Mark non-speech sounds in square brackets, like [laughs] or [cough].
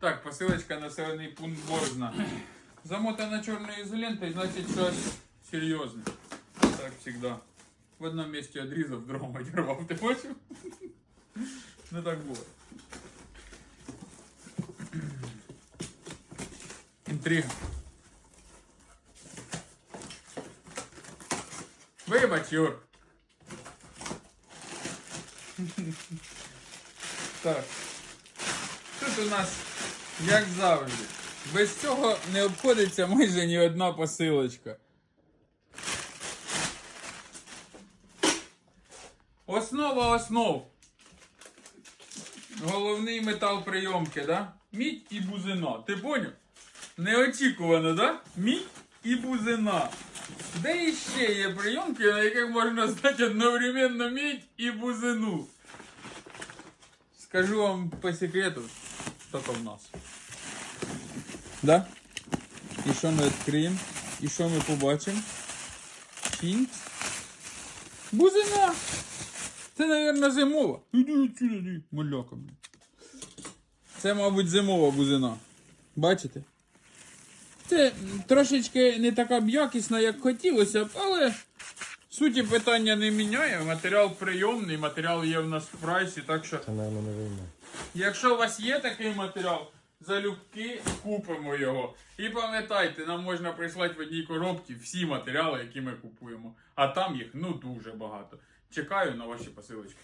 Так, посилочка населений пункт Борзна. Замотана чорною ізолентою, значить щось серйозне. Так завжди. В одному місці одрізав, в другому одірвав. Ти бачив? [laughs] Не так було. Інтрига. Вибач, Юр. [laughs] Так. Тут у нас, як завжди, без цього не обходиться майже ні одна посилочка. Основа основ. Головний метал прийомки, да? Мідь і бузина. Ти поняв? Неочікувано, да? Мідь і бузина. Де іще є прийомки, на яких можна знати одновременно мідь і бузину? Скажу вам по секрету, только в нас. Да? І що ми відкриємо? І що ми побачимо? Фінт. Бузина! Це, мабуть, зимова. Іди іди, маляка, блін. Це, мабуть, зимова бузина. Бачите? Це трошечки не така б якісна, як хотілося б, але суті питання не міняє. Матеріал прийомний, матеріал є в нас в прайсі, так що. Це, мабуть, не вийме. Якщо у вас є такий матеріал, залюбки купимо його. І пам'ятайте, нам можна прислати в одній коробці всі матеріали, які ми купуємо. А там їх ну дуже багато. Чекаю на ваші посилочки.